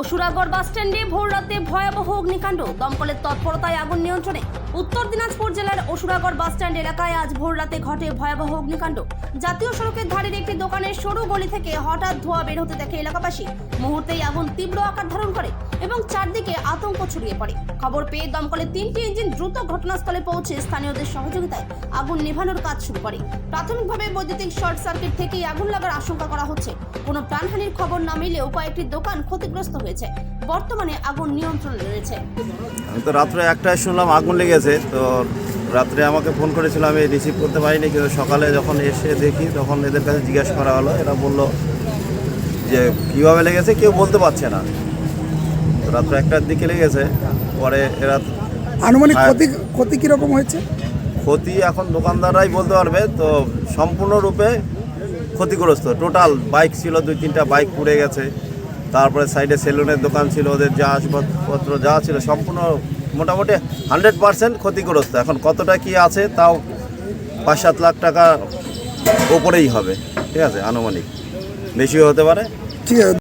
অসুরাগড় বাস স্ট্যান্ডে ভোর রাতে ভয়াবহ অগ্নিকাণ্ড। দমকলের তৎপরতায় আগুন নিয়ন্ত্রণে উত্তর দিনাজপুর জেলার অসুরাগড় বাস স্ট্যান্ড এলাকায় আজ ভোর রাতে ঘটে ভয়াবহ অগ্নিকাণ্ড। জাতীয় সড়কের ধারের একটি দোকানের সরু গলি থেকে হঠাৎ ধোঁয়া বের হতে দেখে এলাকাবাসী মুহূর্তেই আগুন তীব্র আকার ধারণ করে এবং চারদিকে আতঙ্ক ছড়িয়ে পড়ে। খবর পেয়ে দমকলের তিনটি ইঞ্জিন দ্রুত ঘটনাস্থলে পৌঁছে স্থানীয়দের সহযোগিতায় আগুন নেভানোর কাজ শুরু করে। প্রাথমিকভাবে বৈদ্যুতিক শর্ট সার্কিট থেকেই আগুন লাগার আশঙ্কা করা হচ্ছে। কোনো প্রাণহানির খবর না মিলেও কয়েকটি দোকান ক্ষতিগ্রস্ত হয়েছে। বর্তমানে আগুন নিয়ন্ত্রণে রয়েছে। আমি তো রাত্রে একটায় শুনলাম আগুন লেগেছে, তো রাত্রে আমাকে ফোন করেছিল, আমি রিসিভ করতে পারিনি, কিন্তু সকালে যখন এসে দেখি, তখন এদের কাছে জিজ্ঞাসা করা হলো, এরা বলল যে কীভাবে লেগেছে, কেউ বলতে পারছে না। তো রাত্রে একটার দিকে লেগেছে পরে এরা আনুমানিক। ক্ষতি ক্ষতি কীরকম হয়েছে? ক্ষতি এখন দোকানদাররাই বলতে পারবে তো সম্পূর্ণরূপে ক্ষতিগ্রস্ত। টোটাল বাইক ছিল দুই তিনটা বাইক পুড়ে গেছে। তারপরে সাইডে সেলুনের দোকান ছিল ওদের যা আসবাবপত্র যা ছিল সম্পূর্ণ মোটামুটি হান্ড্রেড পার্সেন্ট ক্ষতিগ্রস্ত। এখন কতটা কি আছে তাও পাঁচ সাত লাখ টাকা ওপরেই হবে। ঠিক আছে আনুমানিক। বেশিও হতে পারে। ঠিক আছে।